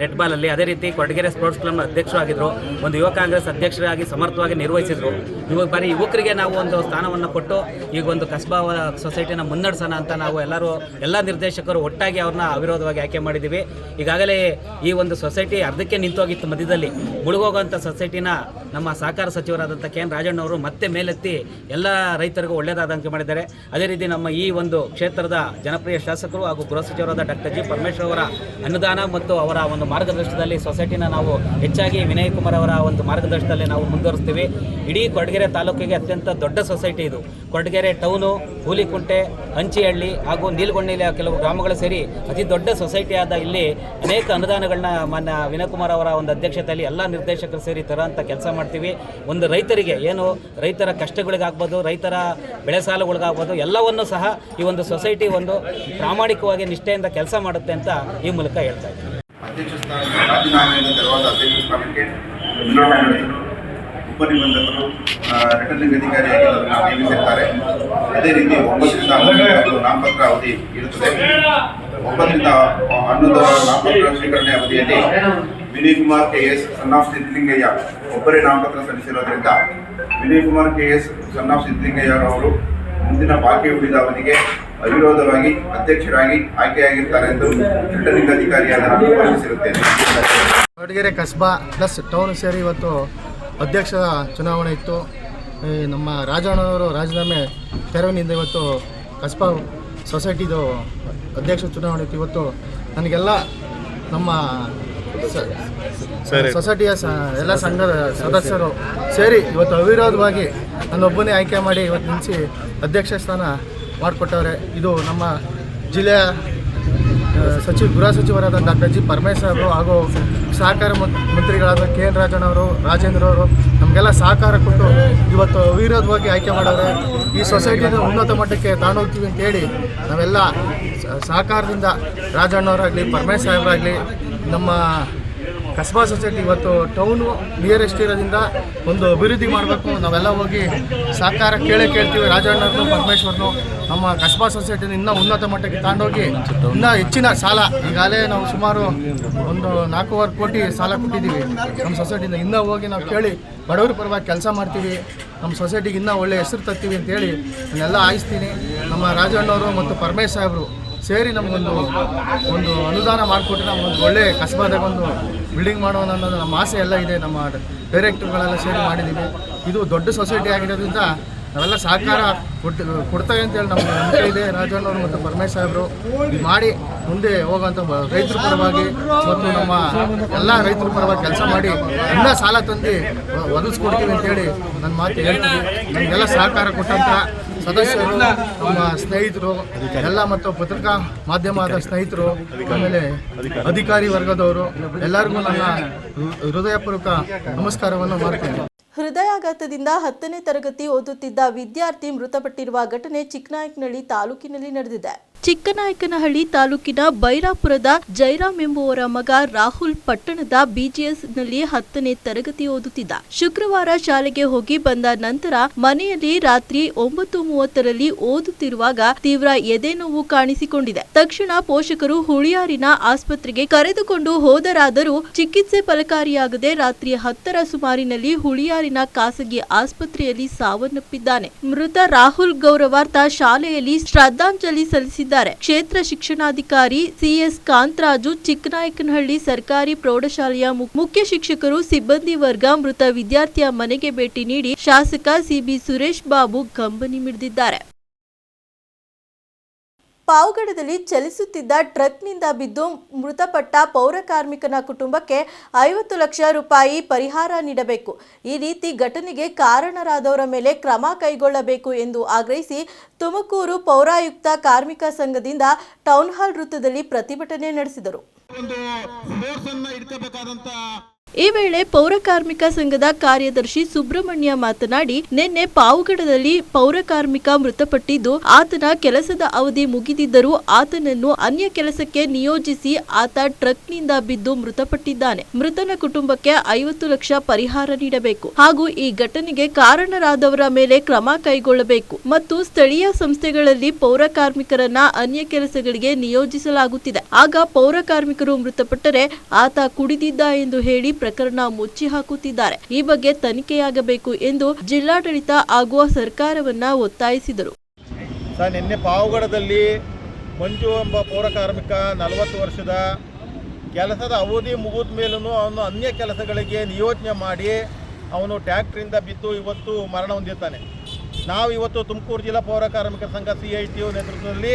ನೆಟ್ಬಾಲಲ್ಲಿ ಅದೇ ರೀತಿ ಕೊಡಗೆರೆ ಸ್ಪೋರ್ಟ್ಸ್ ಕ್ಲಬ್ನ ಅಧ್ಯಕ್ಷರಾಗಿದ್ದರು ಒಂದು ಯುವ ಕಾಂಗ್ರೆಸ್ ಅಧ್ಯಕ್ಷರಾಗಿ ಸಮರ್ಥವಾಗಿ ನಿರ್ವಹಿಸಿದರು. ಇವಾಗ ಬಾರಿ ಯುವಕರಿಗೆ ನಾವು ಒಂದು ಸ್ಥಾನವನ್ನು ಕೊಟ್ಟು, ಈಗ ಒಂದು ಕಸ್ಬಾ ಸೊಸೈಟಿನ ಮುನ್ನಡೆಸೋಣ ಅಂತ ನಾವು ಎಲ್ಲರೂ, ಎಲ್ಲ ನಿರ್ದೇಶಕರು ಒಟ್ಟಾಗಿ ಅವ್ರನ್ನ ಅವಿರೋಧವಾಗಿ ಆಯ್ಕೆ ಮಾಡಿದ್ದೀವಿ. ಈಗಾಗಲೇ ಈ ಒಂದು ಸೊಸೈಟಿ ಅರ್ಧಕ್ಕೆ ನಿಂತೋಗಿತ್ತು ಮಧ್ಯದಲ್ಲಿ. ಮುಳುಗೋಗುವಂಥ ಸೊಸೈಟಿನ ನಮ್ಮ ಸಹಕಾರ ಸಚಿವರಾದಂಥ ಕೆ ಎನ್ ರಾಜಣ್ಣ ಅವರು ಮತ್ತೆ ಮೇಲೆತ್ತಿ ಎಲ್ಲ ರೈತರಿಗೂ ಒಳ್ಳೆಯದಾದಂತೆ ಮಾಡಿದ್ದಾರೆ. ಅದೇ ರೀತಿ ನಮ್ಮ ಈ ಒಂದು ಕ್ಷೇತ್ರದ ಜನಪ್ರಿಯ ಶಾಸಕರು ಹಾಗೂ ಗೃಹ ಸಚಿವರಾದ ಡಾಕ್ಟರ್ ಜಿ ಪರಮೇಶ್ವರ್ ಅವರ ಅನುದಾನ ಮತ್ತು ಅವರ ಒಂದು ಮಾರ್ಗದರ್ಶನದಲ್ಲಿ ಸೊಸೈಟಿನ ನಾವು ಹೆಚ್ಚಾಗಿ ವಿನಯ್ ಕುಮಾರ್ ಅವರ ಒಂದು ಮಾರ್ಗದರ್ಶನದಲ್ಲಿ ನಾವು ಮುಂದುವರಿಸ್ತೀವಿ. ಇಡೀ ಕೊಡಗೆರೆ ತಾಲೂಕಿಗೆ ಅತ್ಯಂತ ದೊಡ್ಡ ಸೊಸೈಟಿ ಇದು. ಕೊಡಗೆರೆ ಟೌನು, ಹೂಲಿಕುಂಟೆ, ಹಂಚಿಹಳ್ಳಿ ಹಾಗೂ ನೀಲಗೊಂಡಿಲ ಕೆಲವು ಗ್ರಾಮಗಳು ಸೇರಿ ಅತಿ ದೊಡ್ಡ ಸೊಸೈಟಿ ಆದ ಇಲ್ಲಿ ಅನೇಕ ಅನುದಾನಗಳನ್ನ ಮಾನ್ಯ ವಿನಯ್ ಕುಮಾರ್ ಅವರ ಒಂದು ಅಧ್ಯಕ್ಷತೆಯಲ್ಲಿ ಎಲ್ಲ ನಿರ್ದೇಶಕರು ಸೇರಿ ತರುವಂಥ ಕೆಲಸ ಮಾಡ್ತೀವಿ. ಒಂದು ರೈತರಿಗೆ ಏನು ರೈತರ ಕಷ್ಟಗಳಿಗಾಗ್ಬೋದು, ರೈತರ ಬೆಳೆ ಸಾಲಗಳಿಗಾಗ್ಬೋದು, ಎಲ್ಲವನ್ನೂ ಸಹ ಈ ಒಂದು ಸೊಸೈಟಿ ಒಂದು ಪ್ರಾಮಾಣಿಕವಾಗಿ ನಿಷ್ಠೆಯಿಂದ ಕೆಲಸ ಮಾಡುತ್ತೆ ಅಂತ ಈ ಮೂಲಕ ಹೇಳ್ತಾ ಇದ್ದೀನಿ. ಉಪನಿಬಂಧಕರು ರಿಟರ್ನಿಂಗ್ ಅಧಿಕಾರಿಯಾಗಿ ನೇಮಿಸಿರ್ತಾರೆ ಅದೇ ರೀತಿ ಒಂಬತ್ತರಿಂದ ಹನ್ನೊಂದು ನಾಮಪತ್ರ ಅವಧಿ ಇರುತ್ತದೆ. ಒಂಬತ್ತರಿಂದ ಹನ್ನೊಂದು ನಾಮಪತ್ರ ಸ್ವೀಕರಣೆ ಅವಧಿಯಲ್ಲಿ Vinay Kumar K S son of Siddalingaiah ಒಬ್ಬರೇ ನಾಮಪತ್ರ ಸಲ್ಲಿಸಿರೋದ್ರಿಂದ Vinay Kumar K S son of Siddalingaiah ಅವರು ಮುಂದಿನ ಬಾಕಿ ಉಳಿದ ಅವಧಿಗೆ ಅವಿರೋಧವಾಗಿ ಅಧ್ಯಕ್ಷರಾಗಿ ಆಯ್ಕೆಯಾಗಿರ್ತಾರೆ ಎಂದು ರಿಟರ್ನಿಂಗ್ ಅಧಿಕಾರಿಯಾದ ನಾನು ಘೋಷಿಸಿರುತ್ತೇನೆ ಕಸ್ಬಾ ಪ್ಲಸ್ ಟೌನ್ ಸೇರಿ ಇವತ್ತು ಅಧ್ಯಕ್ಷ ಚುನಾವಣೆ ಇತ್ತು. ನಮ್ಮ ರಾಜಣ್ಣವರು ರಾಜೀನಾಮೆ ತೆರವಿನಿಂದ ಇವತ್ತು ಕಸ್ಬಾ ಸೊಸೈಟಿದು ಅಧ್ಯಕ್ಷ ಚುನಾವಣೆ ಇತ್ತು. ಇವತ್ತು ನನಗೆಲ್ಲ ನಮ್ಮ ಸ- ಸೊಸೈಟಿಯ ಎಲ್ಲ ಸಂಘದ ಸದಸ್ಯರು ಸೇರಿ ಇವತ್ತು ಅವಿರೋಧವಾಗಿ ನನ್ನೊಬ್ಬನೇ ಆಯ್ಕೆ ಮಾಡಿ ಇವತ್ತು ನಿಲ್ಲಿಸಿ ಅಧ್ಯಕ್ಷ ಸ್ಥಾನ ಮಾಡಿಕೊಟ್ಟವ್ರೆ. ಇದು ನಮ್ಮ ಜಿಲ್ಲೆಯ ಸಚಿವ, ಗೃಹ ಸಚಿವರಾದ ಡಾಕ್ಟರ್ ಜಿ ಪರಮೇಶ್ವರ್ ಅವರು ಹಾಗೂ ಸಹಕಾರ ಮಂತ್ರಿಗಳಾದ ಕೆ ಎನ್ ರಾಜಣ್ಣವರು ರಾಜೇಂದ್ರ ಅವರು ನಮಗೆಲ್ಲ ಸಹಕಾರ ಕೊಟ್ಟು ಇವತ್ತು ಅವಿರೋಧವಾಗಿ ಆಯ್ಕೆ ಮಾಡಿದ್ರೆ ಈ ಸೊಸೈಟಿನ ಉನ್ನತ ಮಟ್ಟಕ್ಕೆ ತಾಣೋಗ್ತೀವಿ ಅಂತ ಹೇಳಿ ನಾವೆಲ್ಲ ಸಹಕಾರದಿಂದ ರಾಜಣ್ಣವರಾಗಲಿ ಪರಮೇಶ್ ಸಾಹೇಬರಾಗಲಿ ನಮ್ಮ ಕಸ್ಬಾ ಸೊಸೈಟಿ ಇವತ್ತು ಟೌನು ನಿಯರೆಸ್ಟ್ ಇರೋದ್ರಿಂದ ಒಂದು ಅಭಿವೃದ್ಧಿ ಮಾಡಬೇಕು. ನಾವೆಲ್ಲ ಹೋಗಿ ಸಹಕಾರ ಕೇಳಿ ಕೇಳ್ತೀವಿ. ರಾಜಣ್ಣವ್ರನ್ನು ಪರಮೇಶ್ವರ್ನು ನಮ್ಮ ಕಸ್ಬಾ ಸೊಸೈಟಿನ ಇನ್ನೂ ಉನ್ನತ ಮಟ್ಟಕ್ಕೆ ತಗೊಂಡೋಗಿ ಇನ್ನೂ ಹೆಚ್ಚಿನ ಸಾಲ. ಈಗಾಗಲೇ ನಾವು ಸುಮಾರು ಒಂದು ನಾಲ್ಕೂವರೆ ಕೋಟಿ ಸಾಲ ಕೊಟ್ಟಿದ್ದೀವಿ. ನಮ್ಮ ಸೊಸೈಟಿಯಿಂದ ಇನ್ನೂ ಹೋಗಿ ನಾವು ಕೇಳಿ ಬಡವರ ಪರವಾಗಿ ಕೆಲಸ ಮಾಡ್ತೀವಿ. ನಮ್ಮ ಸೊಸೈಟಿಗೆ ಇನ್ನೂ ಒಳ್ಳೆ ಹೆಸರು ತರ್ತೀವಿ ಅಂತೇಳಿ ನಾನೆಲ್ಲ ಆಯಿಸ್ತೀನಿ. ನಮ್ಮ ರಾಜಣ್ಣವರು ಮತ್ತು ಪರಮೇಶ್ ಸಾಹೇಬರು ಸೇರಿ ನಮಗೊಂದು ಒಂದು ಅನುದಾನ ಮಾಡಿಕೊಟ್ಟು ನಮಗೊಂದು ಒಳ್ಳೆ ಕಸಬಾದಾಗ ಒಂದು ಬಿಲ್ಡಿಂಗ್ ಮಾಡೋಣ ಅನ್ನೋದು ನಮ್ಮ ಆಸೆ ಎಲ್ಲ ಇದೆ. ನಮ್ಮ ಡೈರೆಕ್ಟರ್ಗಳೆಲ್ಲ ಸೇರಿ ಮಾಡಿದ್ದೀವಿ. ಇದು ದೊಡ್ಡ ಸೊಸೈಟಿ ಆಗಿರೋದ್ರಿಂದ ನಾವೆಲ್ಲ ಸಹಕಾರ ಕೊಟ್ಟು ಕೊಡ್ತೇವೆ ಅಂತೇಳಿ ನಮಗೆ ನಂಬಿಕೆ ಇದೆ. ರಾಜಣ್ಣವರು ಮತ್ತು ಪರಮೇಶ್ ಸಾಹೇಬರು ಮಾಡಿ ಮುಂದೆ ಹೋಗುವಂಥ ಬ- ರೈತರ ಪರವಾಗಿ ಮತ್ತು ನಮ್ಮ ಎಲ್ಲ ರೈತರ ಪರವಾಗಿ ಕೆಲಸ ಮಾಡಿ ಎಲ್ಲ ಸಾಲ ತಂದು ಒದಗಿಸ್ಕೊಡ್ತೀವಿ ಅಂತೇಳಿ ನನ್ನ ಮಾತು ಹೇಳ್ತೀವಿ ನಮಗೆಲ್ಲ ಸಹಕಾರ ಕೊಟ್ಟಂಥ ಸದಸ್ಯರು ನಮ್ಮ ಸ್ನೇಹಿತರು ಎಲ್ಲ ಮತ್ತು ಪತ್ರಿಕಾ ಮಾಧ್ಯಮದ ಸ್ನೇಹಿತರು ಆಮೇಲೆ ಅಧಿಕಾರಿ ವರ್ಗದವರು ಎಲ್ಲರಿಗೂ ನನ್ನ ಹೃದಯಪೂರ್ವಕ ನಮಸ್ಕಾರವನ್ನು ಮಾಡ್ತೇನೆ. ಹೃದಯಾಘಾತದಿಂದ ಹತ್ತನೇ ತರಗತಿ ಓದುತ್ತಿದ್ದ ವಿದ್ಯಾರ್ಥಿ ಮೃತಪಟ್ಟಿರುವ ಘಟನೆ ಚಿಕ್ಕನಾಯಕನಹಳ್ಳಿ ತಾಲೂಕಿನಲ್ಲಿ ನಡೆದಿದೆ. ಚಿಕ್ಕನಾಯಕನಹಳ್ಳಿ ತಾಲೂಕಿನ ಬೈರಾಪುರದ ಜೈರಾಮ್ ಎಂಬುವರ ಮಗ ರಾಹುಲ್ ಪಟ್ಟಣದ ಬಿಜಿಎಸ್ನಲ್ಲಿ ಹತ್ತನೇ ತರಗತಿ ಓದುತ್ತಿದ್ದ. ಶುಕ್ರವಾರ ಶಾಲೆಗೆ ಹೋಗಿ ಬಂದ ನಂತರ ಮನೆಯಲ್ಲಿ ರಾತ್ರಿ ಒಂಬತ್ತು ಮೂವತ್ತರಲ್ಲಿ ಓದುತ್ತಿರುವಾಗ ತೀವ್ರ ಎದೆನೋವು ಕಾಣಿಸಿಕೊಂಡಿದೆ. ತಕ್ಷಣ ಪೋಷಕರು ಹುಳಿಯಾರಿನ ಆಸ್ಪತ್ರೆಗೆ ಕರೆದುಕೊಂಡು ಹೋದರಾದರೂ ಚಿಕಿತ್ಸೆ ಫಲಕಾರಿಯಾಗದೆ ರಾತ್ರಿ ಹತ್ತರ ಸುಮಾರಿನಲ್ಲಿ ಹುಳಿಯಾರಿನ ಖಾಸಗಿ ಆಸ್ಪತ್ರೆಯಲ್ಲಿ ಸಾವನ್ನಪ್ಪಿದ್ದಾನೆ. ಮೃತ ರಾಹುಲ್ ಗೌರವಾರ್ಥ ಶಾಲೆಯಲ್ಲಿ ಶ್ರದ್ಧಾಂಜಲಿ ಸಲ್ಲಿಸಿದ್ದಾರೆ ಕ್ಷೇತ್ರ ಶಿಕ್ಷಣಾಧಿಕಾರಿ ಸಿಎಸ್ ಕಾಂತರಾಜು, ಚಿಕ್ಕನಾಯಕನಹಳ್ಳಿ ಸರ್ಕಾರಿ ಪ್ರೌಢಶಾಲೆಯ ಮುಖ್ಯ ಶಿಕ್ಷಕರು, ಸಿಬ್ಬಂದಿ ವರ್ಗ, ಮೃತ ವಿದ್ಯಾರ್ಥಿಯ ಮನೆಗೆ ಭೇಟಿ ನೀಡಿ ಶಾಸಕ ಸಿಬಿ ಸುರೇಶ್ ಬಾಬು ಕಂಬನಿ ಮಿಡಿದಿದ್ದಾರೆ. ಪಾವಗಡದಲ್ಲಿ ಚಲಿಸುತ್ತಿದ್ದ ಟ್ರಕ್ನಿಂದ ಬಿದ್ದು ಮೃತಪಟ್ಟ ಪೌರ ಕಾರ್ಮಿಕನ ಕುಟುಂಬಕ್ಕೆ ಐವತ್ತು ಲಕ್ಷ ರೂಪಾಯಿ ಪರಿಹಾರ ನೀಡಬೇಕು. ಈ ರೀತಿ ಘಟನೆಗೆ ಕಾರಣರಾದವರ ಮೇಲೆ ಕ್ರಮ ಕೈಗೊಳ್ಳಬೇಕು ಎಂದು ಆಗ್ರಹಿಸಿ ತುಮಕೂರು ಪೌರಾಯುಕ್ತ ಕಾರ್ಮಿಕ ಸಂಘದಿಂದ ಟೌನ್ ಹಾಲ್ ವೃತ್ತದಲ್ಲಿ ಪ್ರತಿಭಟನೆ ನಡೆಸಿದರು. ಈ ವೇಳೆ ಪೌರ ಕಾರ್ಮಿಕ ಸಂಘದ ಕಾರ್ಯದರ್ಶಿ ಸುಬ್ರಹ್ಮಣ್ಯ ಮಾತನಾಡಿ, ನಿನ್ನೆ ಪಾವುಗಡದಲ್ಲಿ ಪೌರ ಕಾರ್ಮಿಕ ಮೃತಪಟ್ಟಿದ್ದು, ಆತನ ಕೆಲಸದ ಅವಧಿ ಮುಗಿದಿದ್ದರೂ ಆತನನ್ನು ಅನ್ಯ ಕೆಲಸಕ್ಕೆ ನಿಯೋಜಿಸಿ ಆತ ಟ್ರಕ್ನಿಂದ ಬಿದ್ದು ಮೃತಪಟ್ಟಿದ್ದಾನೆ. ಮೃತನ ಕುಟುಂಬಕ್ಕೆ ಐವತ್ತು ಲಕ್ಷ ಪರಿಹಾರ ನೀಡಬೇಕು ಹಾಗೂ ಈ ಘಟನೆಗೆ ಕಾರಣರಾದವರ ಮೇಲೆ ಕ್ರಮ ಕೈಗೊಳ್ಳಬೇಕು ಮತ್ತು ಸ್ಥಳೀಯ ಸಂಸ್ಥೆಗಳಲ್ಲಿ ಪೌರ ಕಾರ್ಮಿಕರನ್ನ ಅನ್ಯ ಕೆಲಸಗಳಿಗೆ ನಿಯೋಜಿಸಲಾಗುತ್ತಿದೆ. ಆಗ ಪೌರ ಕಾರ್ಮಿಕರು ಮೃತಪಟ್ಟರೆ ಆತ ಕುಡಿದಿದ್ದ ಎಂದು ಹೇಳಿ ಪ್ರಕರಣ ಮುಚ್ಚಿ ಹಾಕುತ್ತಿದ್ದಾರೆ ಈ ಬಗ್ಗೆ ತನಿಖೆಯಾಗಬೇಕು ಎಂದು ಜಿಲ್ಲಾಡಳಿತ ಹಾಗೂ ಸರ್ಕಾರವನ್ನ ಒತ್ತಾಯಿಸಿದರು. ನಿನ್ನೆ ಪಾವಗಡದಲ್ಲಿ ಮಂಜು ಎಂಬ ಪೌರ ಕಾರ್ಮಿಕ ನಲವತ್ತು ವರ್ಷದ ಕೆಲಸದ ಅವಧಿ ಮುಗಿದ ಮೇಲೂ ಅವನು ಅನ್ಯ ಕೆಲಸಗಳಿಗೆ ನಿಯೋಜನೆ ಮಾಡಿ ಅವನು ಟ್ಯಾಕ್ಟ್ರಿಂದ ಬಿದ್ದು ಇವತ್ತು ಮರಣ ಹೊಂದಿರ್ತಾನೆ ನಾವು ಇವತ್ತು ತುಮಕೂರು ಜಿಲ್ಲಾ ಪೌರ ಕಾರ್ಮಿಕರ ಸಂಘ ಸಿ ಐ ಟಿ ಯು ನೇತೃತ್ವದಲ್ಲಿ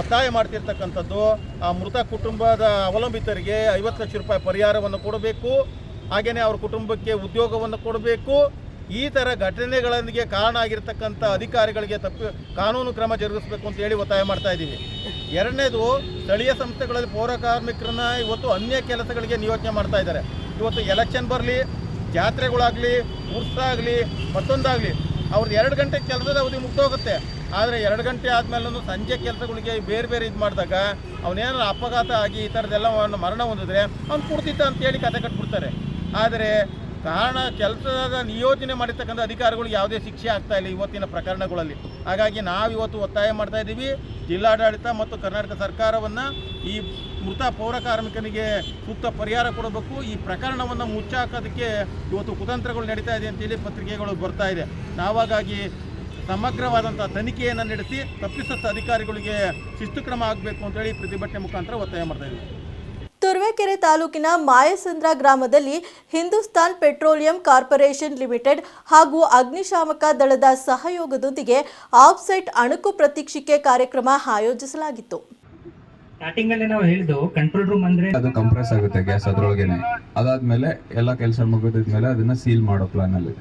ಒತ್ತಾಯ ಮಾಡ್ತಿರ್ತಕ್ಕಂಥದ್ದು, ಆ ಮೃತ ಕುಟುಂಬದ ಅವಲಂಬಿತರಿಗೆ ಐವತ್ತು ಲಕ್ಷ ರೂಪಾಯಿ ಪರಿಹಾರವನ್ನು ಕೊಡಬೇಕು. ಹಾಗೆಯೇ ಅವ್ರ ಕುಟುಂಬಕ್ಕೆ ಉದ್ಯೋಗವನ್ನು ಕೊಡಬೇಕು. ಈ ಥರ ಘಟನೆಗಳಿಗೆ ಕಾರಣ ಆಗಿರ್ತಕ್ಕಂಥ ಅಧಿಕಾರಿಗಳಿಗೆ ತಪ್ಪು, ಕಾನೂನು ಕ್ರಮ ಜರುಗಿಸಬೇಕು ಅಂತ ಹೇಳಿ ಒತ್ತಾಯ ಮಾಡ್ತಾ ಇದ್ದೀವಿ. ಎರಡನೇದು, ಸ್ಥಳೀಯ ಸಂಸ್ಥೆಗಳಲ್ಲಿ ಪೌರ ಕಾರ್ಮಿಕರನ್ನ ಇವತ್ತು ಅನ್ಯ ಕೆಲಸಗಳಿಗೆ ನಿಯೋಜನೆ ಮಾಡ್ತಾ ಇದ್ದಾರೆ. ಇವತ್ತು ಎಲೆಕ್ಷನ್ ಬರಲಿ, ಜಾತ್ರೆಗಳಾಗಲಿ ಉರ್ಸಾಗಲಿ ಮತ್ತೊಂದಾಗಲಿ, ಅವ್ರದ್ದು ಎರಡು ಗಂಟೆ ಕೆಲಸದ ಅವಧಿ ಮುಗ್ದೋಗುತ್ತೆ. ಆದರೆ ಎರಡು ಗಂಟೆ ಆದಮೇಲೂ ಸಂಜೆ ಕೆಲಸಗಳಿಗೆ ಬೇರೆ ಬೇರೆ ಇದು ಮಾಡಿದಾಗ ಅವನೇನಾದ್ರು ಅಪಘಾತ ಆಗಿ ಈ ಥರದ್ದೆಲ್ಲ ಅವನು ಮರಣ ಹೊಂದಿದ್ರೆ ಅವ್ನು ಕುಡ್ತಿದ್ದ ಅಂತೇಳಿ ಕತೆ ಕಟ್ಬಿಡ್ತಾರೆ. ಆದರೆ ಕಾರಣ ಕೆಲಸದ ನಿಯೋಜನೆ ಮಾಡಿರ್ತಕ್ಕಂಥ ಅಧಿಕಾರಿಗಳಿಗೆ ಯಾವುದೇ ಶಿಕ್ಷೆ ಆಗ್ತಾ ಇಲ್ಲ ಇವತ್ತಿನ ಪ್ರಕರಣಗಳಲ್ಲಿ. ಹಾಗಾಗಿ ನಾವು ಇವತ್ತು ಒತ್ತಾಯ ಮಾಡ್ತಾ ಇದ್ದೀವಿ. ಜಿಲ್ಲಾಡಳಿತ ಮತ್ತು ಕರ್ನಾಟಕ ಸರ್ಕಾರವನ್ನು ಈ ಮೃತ ಪೌರ ಕಾರ್ಮಿಕನಿಗೆ ಸೂಕ್ತ ಪರಿಹಾರ ಕೊಡಬೇಕು. ಈ ಪ್ರಕರಣವನ್ನು ಮುಚ್ಚಾಕೋದಕ್ಕೆ ಇವತ್ತು ಕುತಂತ್ರಗಳು ನಡೀತಾ ಇದೆ ಅಂತೇಳಿ ಪತ್ರಿಕೆಗಳು ಬರ್ತಾ ಇದೆ. ನಾವಾಗಾಗಿ ಸಮಗ್ರವಾದಂಥ ತನಿಖೆಯನ್ನು ನಡೆಸಿ ತಪ್ಪಿಸತ್ತ ಅಧಿಕಾರಿಗಳಿಗೆ ಶಿಸ್ತು ಕ್ರಮ ಆಗಬೇಕು ಅಂತೇಳಿ ಪ್ರತಿಭಟನೆ ಮುಖಾಂತರ ಒತ್ತಾಯ ಮಾಡ್ತಾ ಇದ್ದೀವಿ. ತುರುವೇಕೆರೆ ತಾಲೂಕಿನ ಮಾಯಸಂದ್ರ ಗ್ರಾಮದಲ್ಲಿ ಹಿಂದೂಸ್ತಾನ್ ಪೆಟ್ರೋಲಿಯಂ ಕಾರ್ಪೊರೇಷನ್ ಲಿಮಿಟೆಡ್ ಹಾಗೂ ಅಗ್ನಿಶಾಮಕ ದಳದ ಸಹಯೋಗದೊಂದಿಗೆ ಆಫ್ಸೈಟ್ ಅಣುಕು ಪ್ರತೀಕ್ಷಿಕೆ ಕಾರ್ಯಕ್ರಮ ಆಯೋಜಿಸಲಾಗಿತ್ತು. ಸ್ಟಾರ್ಟಿಂಗ್ ಅಲ್ಲಿ ನಾವು ಹೇಳಿದ್ದು ಕಂಟ್ರೋಲ್ ರೂಮ್ ಅಂದ್ರೆ ಅದು ಕಂಪ್ರೆಸ್ ಆಗುತ್ತೆ ಗ್ಯಾಸ್ ಅದ್ರೊಳಗೇನೆ. ಅದಾದ್ಮೇಲೆ ಎಲ್ಲ ಕೆಲಸ ಮುಗಿದಿದ್ಮೇಲೆ ಅದನ್ನ ಸೀಲ್ ಮಾಡೋ ಪ್ಲಾನ್ ಅಲ್ಲಿ.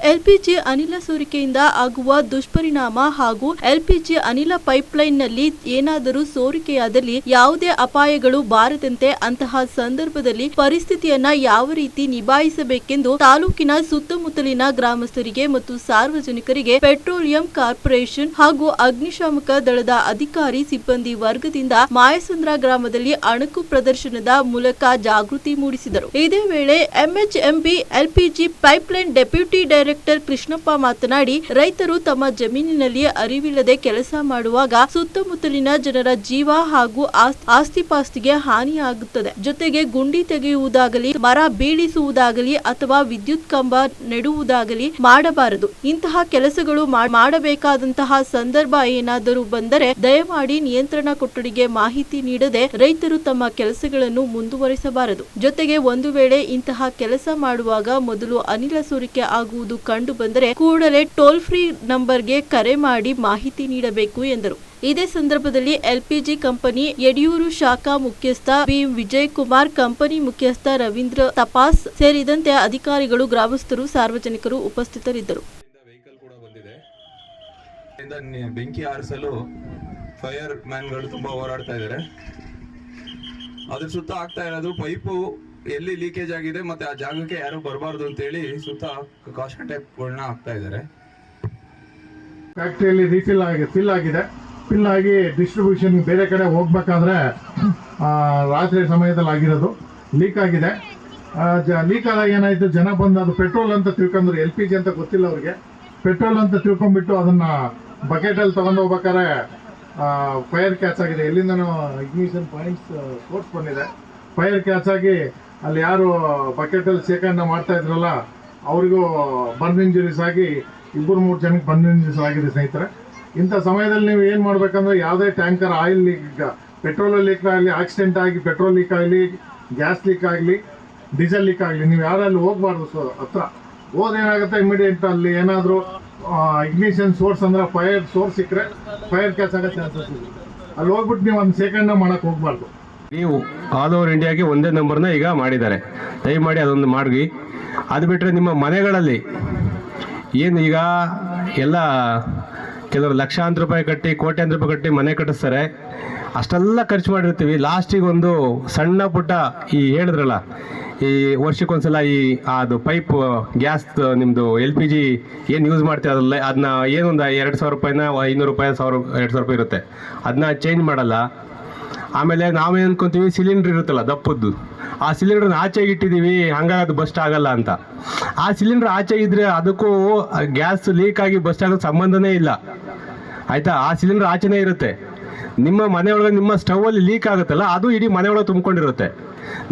ಎಲ್ಪಿಜಿ ಅನಿಲ ಸೋರಿಕೆಯಿಂದ ಆಗುವ ದುಷ್ಪರಿಣಾಮ ಹಾಗೂ ಎಲ್ಪಿಜಿ ಅನಿಲ ಪೈಪ್ಲೈನ್ನಲ್ಲಿ ಏನಾದರೂ ಸೋರಿಕೆಯಾದಲ್ಲಿ ಯಾವುದೇ ಅಪಾಯಗಳು ಬಾರದಂತೆ ಅಂತಹ ಸಂದರ್ಭದಲ್ಲಿ ಪರಿಸ್ಥಿತಿಯನ್ನ ಯಾವ ರೀತಿ ನಿಭಾಯಿಸಬೇಕೆಂದು ತಾಲೂಕಿನ ಸುತ್ತಮುತ್ತಲಿನ ಗ್ರಾಮಸ್ಥರಿಗೆ ಮತ್ತು ಸಾರ್ವಜನಿಕರಿಗೆ ಪೆಟ್ರೋಲಿಯಂ ಕಾರ್ಪೊರೇಷನ್ ಹಾಗೂ ಅಗ್ನಿಶಾಮಕ ದಳದ ಅಧಿಕಾರಿ ಸಿಬ್ಬಂದಿ ವರ್ಗದಿಂದ ಮಾಯಸಂದ್ರ ಗ್ರಾಮದಲ್ಲಿ ಅಣುಕು ಪ್ರದರ್ಶನದ ಮೂಲಕ ಜಾಗೃತಿ ಮೂಡಿಸಿದರು. ಇದೇ ವೇಳೆ MHMB LPG pipeline deputy director Krishnappa ಮಾತನಾಡಿ, ರೈತರು ತಮ್ಮ ಜಮೀನಿನಲ್ಲಿ ಅರಿವಿಲ್ಲದೆ ಕೆಲಸ ಮಾಡುವಾಗ ಸುತ್ತಮುತ್ತಲಿನ ಜನರ ಜೀವ ಹಾಗೂ ಆಸ್ತಿ ಆಸ್ತಿಪಾಸ್ತಿಗೆ ಹಾನಿಯಾಗುತ್ತದೆ. ಜೊತೆಗೆ ಗುಂಡಿ ತೆಗೆಯುವುದಾಗಲಿ, ಮರ ಬೀಳಿಸುವುದಾಗಲಿ ಅಥವಾ ವಿದ್ಯುತ್ ಕಂಬ ನೆಡುವುದಾಗಲಿ ಮಾಡಬಾರದು. ಇಂತಹ ಕೆಲಸಗಳು ಮಾಡಬೇಕಾದಂತಹ ಸಂದರ್ಭ ಏನಾದರೂ ಬಂದರೆ ದಯಮಾಡಿ ನಿಯಂತ್ರಣ ಕೊಠಡಿಗೆ ಮಾಹಿತಿ ನೀಡದೆ ರೈತರು ತಮ್ಮ ಕೆಲಸಗಳನ್ನು ಮುಂದುವರಿಸಬಾರದು. ಜೊತೆಗೆ ಒಂದು ವೇಳೆ ಇಂತಹ ಕೆಲಸ ಮಾಡುವಾಗ ಮೊದಲು ಅನಿಲ ಸೋರಿಕೆ ಆಗುವುದು ಕಂಡು ಬಂದರೆ ಕೂಡಲೇ ಟೋಲ್ ಫ್ರೀ ನಂಬರ್ಗೆ ಕರೆ ಮಾಡಿ ಮಾಹಿತಿ ನೀಡಬೇಕು ಎಂದರು. ಇದೇ ಸಂದರ್ಭದಲ್ಲಿ ಎಲ್ಪಿಜಿ ಕಂಪನಿ, ಯಡಿಯೂರು ಶಾಖಾ ಮುಖ್ಯಸ್ಥ ಬಿ. ವಿಜಯ್ ಕುಮಾರ್ ಕಂಪನಿ ಮುಖ್ಯಸ್ಥ ರವೀಂದ್ರ ತಪಾಸ್ ಸೇರಿದಂತೆ ಅಧಿಕಾರಿಗಳು, ಗ್ರಾಮಸ್ಥರು, ಸಾರ್ವಜನಿಕರು ಉಪಸ್ಥಿತರಿದ್ದರು. ಬೆಂಕಿ ಆರಿಸಲು ಫೈರ್ ಮ್ಯಾನ್ಗಳು ತುಂಬಾ ಹೋರಾಡ್ತಾ ಇದ್ದಾರೆ. ಅದ್ರ ಸುತ್ತ ಆಗ್ತಾ ಇರೋದು ಪೈಪು ಎಲ್ಲಿ ಲೀಕೇಜ್ ಆಗಿದೆ ಮತ್ತೆ ಆ ಜಾಗಕ್ಕೆ ಯಾರು ಬರಬಾರ್ದು ಅಂತೇಳಿ ಸುತ್ತ ಕಾಶನ್ ಟೈಪ್ಗಳನ್ನ ಹಾಕ್ತಾ ಇದ್ದಾರೆ. ಫ್ಯಾಕ್ಟ್ರಿಯಲ್ಲಿ ರೀಫಿಲ್ ಆಗಿ ಫಿಲ್ ಆಗಿದೆ. ಫಿಲ್ ಆಗಿ ಡಿಸ್ಟ್ರಿಬ್ಯೂಷನ್ ಬೇರೆ ಕಡೆ ಹೋಗ್ಬೇಕಾದ್ರೆ ರಾತ್ರಿ ಸಮಯದಲ್ಲಿ ಆಗಿರೋದು. ಲೀಕ್ ಆಗಿದೆ. ಲೀಕ್ ಆದಾಗ ಏನಾಯಿತು? ಜನ ಬಂದು ಅದು ಪೆಟ್ರೋಲ್ ಅಂತ ತಿಳ್ಕೊಂಡ್ರು. ಎಲ್ ಪಿ ಜಿ ಅಂತ ಗೊತ್ತಿಲ್ಲ ಅವ್ರಿಗೆ. ಪೆಟ್ರೋಲ್ ಅಂತ ತಿಳ್ಕೊಂಡ್ಬಿಟ್ಟು ಅದನ್ನ ಬಕೆಟಲ್ಲಿ ತಗೊಂಡು ಹೋಗ್ಬೇಕಾದ್ರೆ ಫೈರ್ ಕ್ಯಾಚ್ ಆಗಿದೆ. ಎಲ್ಲಿಂದನೂ ಇಗ್ನಿಷನ್ ಪಾಯಿಂಟ್ಸ್ ಸ್ಪೋರ್ಟ್ಸ್ ಬಂದಿದೆ. ಫೈರ್ ಕ್ಯಾಚ್ ಆಗಿ ಅಲ್ಲಿ ಯಾರು ಬಕೆಟಲ್ಲಿ ಶೇಖರಣೆ ಮಾಡ್ತಾ ಇದ್ರಲ್ಲ, ಅವರಿಗೂ ಬರ್ನ್ ಇಂಜುರೀಸ್ ಆಗಿ, ಇಬ್ಬರು ಮೂರು ಜನಕ್ಕೆ ಬರ್ನ್ ಇಂಜುರೀಸ್ ಆಗಿದೆ ಸ್ನೇಹಿತರೆ. ಇಂಥ ಸಮಯದಲ್ಲಿ ನೀವು ಏನು ಮಾಡಬೇಕಂದ್ರೆ, ಯಾವುದೇ tanker oil leak petrol leak ಆಗಲಿ ಆಕ್ಸಿಡೆಂಟ್ ಆಗಿ ಪೆಟ್ರೋಲ್ ಲೀಕ್ ಆಗಲಿ ಗ್ಯಾಸ್ ಲೀಕ್ ಆಗಲಿ ಡೀಸೆಲ್ ಲೀಕ್ ಆಗಲಿ, ನೀವು ಯಾರಲ್ಲಿ ಹೋಗ್ಬಾರ್ದು ಸೊ ಹತ್ರ. ಹೋದೇನಾಗುತ್ತೆ ಇಮಿಡಿಯೇಟ್ ಅಲ್ಲಿ ಏನಾದರೂ ಇಗ್ನಿಷನ್ ಸೋರ್ಸ್ ಅಂದ್ರೆ ಫೈರ್ ಸೋರ್ಸ್ ಸಿಕ್ಕರೆ ಫೈರ್ ಕ್ಯಾಚ್ ಆಗೋ ಚಾನ್ಸಸ್ ಇದೆ ಅಲ್ಲಿ ಹೋಗ್ಬಿಟ್ಟು ನೀವು ಒಂದು ಶೇಖರಣೆ ಮಾಡಕ್ಕೆ ಹೋಗ್ಬಾರ್ದು. ನೀವು ಆಲ್ ಓವರ್ ಇಂಡಿಯಾಗೆ ಒಂದೇ ನಂಬರ್ನ ಈಗ ಮಾಡಿದ್ದಾರೆ. ದಯಮಾಡಿ ಅದೊಂದು ಮಾಡಿ ಅದು ಬಿಟ್ಟರೆ ನಿಮ್ಮ ಮನೆಗಳಲ್ಲಿ ಏನು ಈಗ ಎಲ್ಲ ಕೆಲವರು ಲಕ್ಷಾಂತರ ರೂಪಾಯಿ ಕಟ್ಟಿ, ಕೋಟ್ಯಾಂತರ ರೂಪಾಯಿ ಕಟ್ಟಿ ಮನೆ ಕಟ್ಟಿಸ್ತಾರೆ. ಅಷ್ಟೆಲ್ಲ ಖರ್ಚು ಮಾಡಿರ್ತೀವಿ. ಲಾಸ್ಟಿಗೆ ಒಂದು ಸಣ್ಣ ಪುಟ್ಟ ಈ ಹೇಳಿದ್ರಲ್ಲ, ಈ ವರ್ಷಕ್ಕೊಂದ್ಸಲ ಈ, ಅದು ಪೈಪ್ ಗ್ಯಾಸ್ ನಿಮ್ಮದು ಎಲ್ ಪಿ ಜಿ ಏನು ಯೂಸ್ ಮಾಡ್ತೀವಿ ಅದಲ್ಲ ಅದನ್ನ ಏನೊಂದು ಎರಡು ಸಾವಿರ ರೂಪಾಯಿನ, ಐನೂರು ರೂಪಾಯಿ, ಸಾವಿರ, ಎರಡು ಸಾವಿರ ರೂಪಾಯಿ ಇರುತ್ತೆ. ಅದನ್ನ ಚೇಂಜ್ ಮಾಡಲ್ಲ. ಆಮೇಲೆ ನಾವೇನು ಅನ್ಕೊಂತೀವಿ ಸಿಲಿಂಡ್ರ್ ಇರುತ್ತಲ್ಲ ದಪ್ಪದ್ದು. ಆ ಸಿಲಿಂಡ್ರನ್ನ ಆಚೆಗೆ ಇಟ್ಟಿದ್ದೀವಿ, ಹಂಗಾಗಿ ಅದು ಬಸ್ಟ್ ಆಗಲ್ಲ ಅಂತ. ಆ ಸಿಲಿಂಡರ್ ಆಚೆ ಇದ್ರೆ ಅದಕ್ಕೂ ಗ್ಯಾಸ್ ಲೀಕ್ ಆಗಿ ಬಸ್ಟ್ ಆಗೋ ಸಂಬಂಧನೇ ಇಲ್ಲ. ಆಯ್ತಾ? ಆ ಸಿಲಿಂಡರ್ ಆಚೆನೇ ಇರುತ್ತೆ. ನಿಮ್ಮ ಮನೆಯೊಳಗೆ ನಿಮ್ಮ ಸ್ಟವಲ್ಲಿ ಲೀಕ್ ಆಗುತ್ತಲ್ಲ, ಅದು ಇಡೀ ಮನೆಯೊಳಗೆ ತುಂಬಿಕೊಂಡಿರುತ್ತೆ.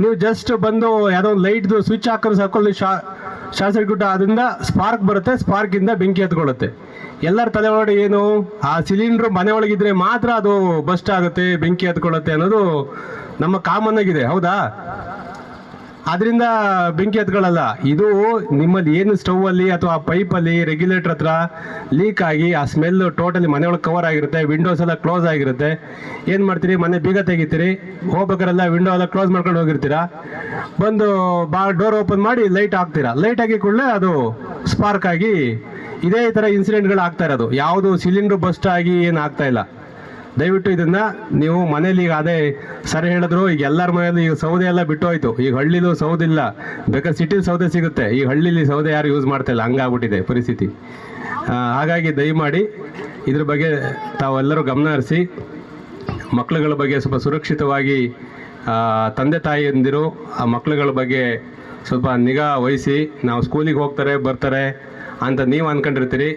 ನೀವು ಜಸ್ಟ್ ಬಂದು ಯಾವುದೋ ಒಂದು ಲೈಟ್ದು ಸ್ವಿಚ್ ಹಾಕೊಂಡು ಸಾಕೊಳ್ಳಿ ಶಾ ಶಾರ್ಟ್ ಸರ್ಕ್ಯೂಟ್ ಅದರಿಂದ ಸ್ಪಾರ್ಕ್ ಬರುತ್ತೆ ಸ್ಪಾರ್ಕಿಂದ ಬೆಂಕಿ ಹತ್ಕೊಳ್ಳುತ್ತೆ ಎಲ್ಲರ ತಲೆ ಒಳಗಡೆ ಏನು? ಆ ಸಿಲಿಂಡ್ರ್ ಮನೆ ಒಳಗಿದ್ರೆ ಮಾತ್ರ ಅದು ಬಸ್ಟ್ ಆಗುತ್ತೆ, ಬೆಂಕಿ ಹತ್ಕೊಳ್ಳುತ್ತೆ ಅನ್ನೋದು ನಮ್ಮ ಕಾಮನ್ ಆಗಿದೆ, ಹೌದಾ? ಅದರಿಂದ ಬೆಂಕಿ ಹತ್ಕೊಳ್ಳಲ್ಲ. ಇದು ನಿಮ್ಮಲ್ಲಿ ಏನು ಸ್ಟವ್ ಅಲ್ಲಿ ಅಥವಾ ಪೈಪಲ್ಲಿ ರೆಗ್ಯುಲೇಟರ್ ಹತ್ರ ಲೀಕ್ ಆಗಿ ಆ ಸ್ಮೆಲ್ ಟೋಟಲಿ ಮನೆ ಒಳಗೆ ಕವರ್ ಆಗಿರುತ್ತೆ ವಿಂಡೋಸ್ ಎಲ್ಲ ಕ್ಲೋಸ್ ಆಗಿರುತ್ತೆ. ಏನು ಮಾಡ್ತೀರಿ? ಮನೆ ಬೀಗ ತೆಗಿತೀರಿ, ಹೋಗ್ಬೇಕಾರೆಲ್ಲ ವಿಂಡೋ ಎಲ್ಲ ಕ್ಲೋಸ್ ಮಾಡ್ಕೊಂಡು ಹೋಗಿರ್ತೀರಾ? ಬಂದು ಬಾ ಡೋರ್ ಓಪನ್ ಮಾಡಿ ಲೈಟ್ ಹಾಕ್ತೀರಾ? ಲೈಟ್ ಹಾಕಿ ಕೂಡಲೇ ಅದು ಸ್ಪಾರ್ಕ್ ಆಗಿ ಇದೇ ಥರ ಇನ್ಸಿಡೆಂಟ್ಗಳು ಆಗ್ತಾ ಇರೋದು. ಯಾವುದು ಸಿಲಿಂಡ್ರ್ ಬಸ್ಟ್ ಆಗಿ ಏನು ಆಗ್ತಾ ಇಲ್ಲ. ದಯವಿಟ್ಟು ಇದನ್ನ ನೀವು ಮನೇಲಿ ಈಗ ಅದೇ ಸರ್ ಹೇಳಿದ್ರು, ಈಗ ಎಲ್ಲರ ಮನೆಯಲ್ಲಿ ಈಗ ಸೌದೆ ಎಲ್ಲ ಬಿಟ್ಟು ಹೋಯ್ತು ಈಗ ಹಳ್ಳಿಲೂ ಸೌದೆ ಇಲ್ಲ ಬೇಕಾದ್ರೆ ಸಿಟಿಲಿ ಸೌದೆ ಸಿಗುತ್ತೆ. ಈ ಹಳ್ಳಿಲಿ ಸೌದೆ ಯಾರು ಯೂಸ್ ಮಾಡ್ತಾ ಇಲ್ಲ. ಹಂಗಾಗ್ಬಿಟ್ಟಿದೆ ಪರಿಸ್ಥಿತಿ. ಹಾಗಾಗಿ ದಯಮಾಡಿ ಇದ್ರ ಬಗ್ಗೆ ತಾವೆಲ್ಲರೂ ಗಮನ ಹರಿಸಿ ಮಕ್ಕಳುಗಳ ಬಗ್ಗೆ ಸ್ವಲ್ಪ ಸುರಕ್ಷಿತವಾಗಿ ತಂದೆ ತಾಯಿಯಂದಿರು ಆ ಮಕ್ಕಳುಗಳ ಬಗ್ಗೆ ಸ್ವಲ್ಪ ನಿಗಾ ವಹಿಸಿ, ನಾವು ಸ್ಕೂಲಿಗೆ ಹೋಗ್ತಾರೆ, ಬರ್ತಾರೆ. ಅಂತ ನೀವು ಅನ್ಕೊಂಡಿರ್ತೀರಿ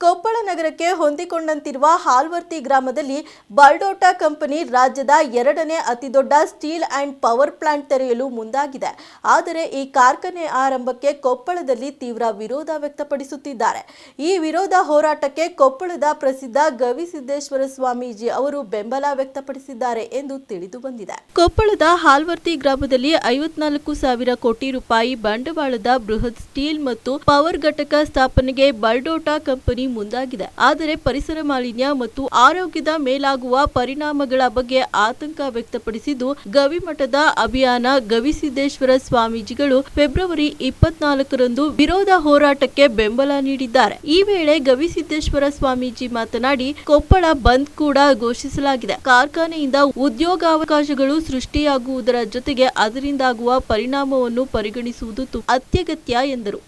ಕೊಪ್ಪಳ ನಗರಕ್ಕೆ ಹೊಂದಿಕೊಂಡಂತಿರುವ ಹಾಲ್ವರ್ತಿ ಗ್ರಾಮದಲ್ಲಿ ಬಾಲ್ಡೋಟಾ ಕಂಪನಿ ರಾಜ್ಯದ ಎರಡನೇ ಅತಿದೊಡ್ಡ ಸ್ಟೀಲ್ ಅಂಡ್ ಪವರ್ ಪ್ಲಾಂಟ್ ತೆರೆಯಲು ಮುಂದಾಗಿದೆ. ಆದರೆ ಈ ಕಾರ್ಖಾನೆ ಆರಂಭಕ್ಕೆ ಕೊಪ್ಪಳದಲ್ಲಿ ತೀವ್ರ ವಿರೋಧ ವ್ಯಕ್ತಪಡಿಸುತ್ತಿದ್ದಾರೆ. ಈ ವಿರೋಧ ಹೋರಾಟಕ್ಕೆ ಕೊಪ್ಪಳದ ಪ್ರಸಿದ್ಧ ಗವಿಸಿದ್ದೇಶ್ವರ ಸ್ವಾಮೀಜಿ ಅವರು ಬೆಂಬಲ ವ್ಯಕ್ತಪಡಿಸಿದ್ದಾರೆ ಎಂದು ತಿಳಿದು ಬಂದಿದೆ. ಕೊಪ್ಪಳದ ಹಾಲ್ವರ್ತಿ ಗ್ರಾಮದಲ್ಲಿ ಐವತ್ನಾಲ್ಕು ಸಾವಿರ ಕೋಟಿ ರೂಪಾಯಿ ಬಂಡವಾಳದ ಬೃಹತ್ ಸ್ಟೀಲ್ ಮತ್ತು ಪವರ್ ಘಟಕ ಸ್ಥಾಪನೆಗೆ ಬಲ್ಡೋಟಾ ಕಂಪನಿ ಮುಂದಾಗಿದೆ. ಆದರೆ ಪರಿಸರ ಮಾಲಿನ್ಯ ಮತ್ತು ಆರೋಗ್ಯದ ಮೇಲಾಗುವ ಪರಿಣಾಮಗಳ ಬಗ್ಗೆ ಆತಂಕ ವ್ಯಕ್ತಪಡಿಸಿದ್ದು ಗವಿಮಠದ ಅಭಿಯಾನ ಗವಿಸಿದ್ದೇಶ್ವರ ಸ್ವಾಮೀಜಿಗಳು ಫೆಬ್ರವರಿ ಇಪ್ಪತ್ನಾಲ್ಕರಂದು ವಿರೋಧ ಹೋರಾಟಕ್ಕೆ ಬೆಂಬಲ ನೀಡಿದ್ದಾರೆ. ಈ ವೇಳೆ ಗವಿಸಿದ್ದೇಶ್ವರ ಸ್ವಾಮೀಜಿ ಮಾತನಾಡಿ, ಕೊಪ್ಪಳ ಬಂದ್ ಕೂಡ ಘೋಷಿಸಲಾಗಿದೆ. ಕಾರ್ಖಾನೆಯಿಂದ ಉದ್ಯೋಗಾವಕಾಶಗಳು ಸೃಷ್ಟಿಯಾಗುವುದರ ಜೊತೆಗೆ ಅದರಿಂದಾಗುವ ಪರಿಣಾಮವನ್ನು ಪರಿಗಣಿಸುವುದು ಅತ್ಯಗತ್ಯ ಎಂದರು.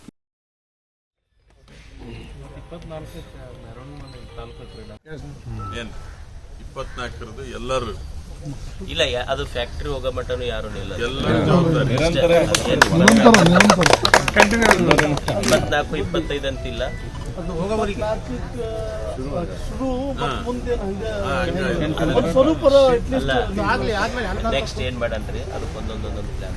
ಏನು? ಇಪ್ಪತ್ನಾಲ್ಕರದ್ದು ಎಲ್ಲರೂ. ಇಲ್ಲ ಯಾ- ಅದು ಫ್ಯಾಕ್ಟರಿ ಹೋಗೋ ಮಟನು ಯಾರು ಇಲ್ಲ. ಇಪ್ಪತ್ನಾಲ್ಕು ಇಪ್ಪತ್ತೈದು ಅಂತಿಲ್ಲ ನೆಕ್ಸ್ಟ್ ಏನ್ ಮಾಡಂತ್ರಿ? ಅದಕ್ಕೆ ಒಂದೊಂದೊಂದೊಂದು ಪ್ಲಾನ್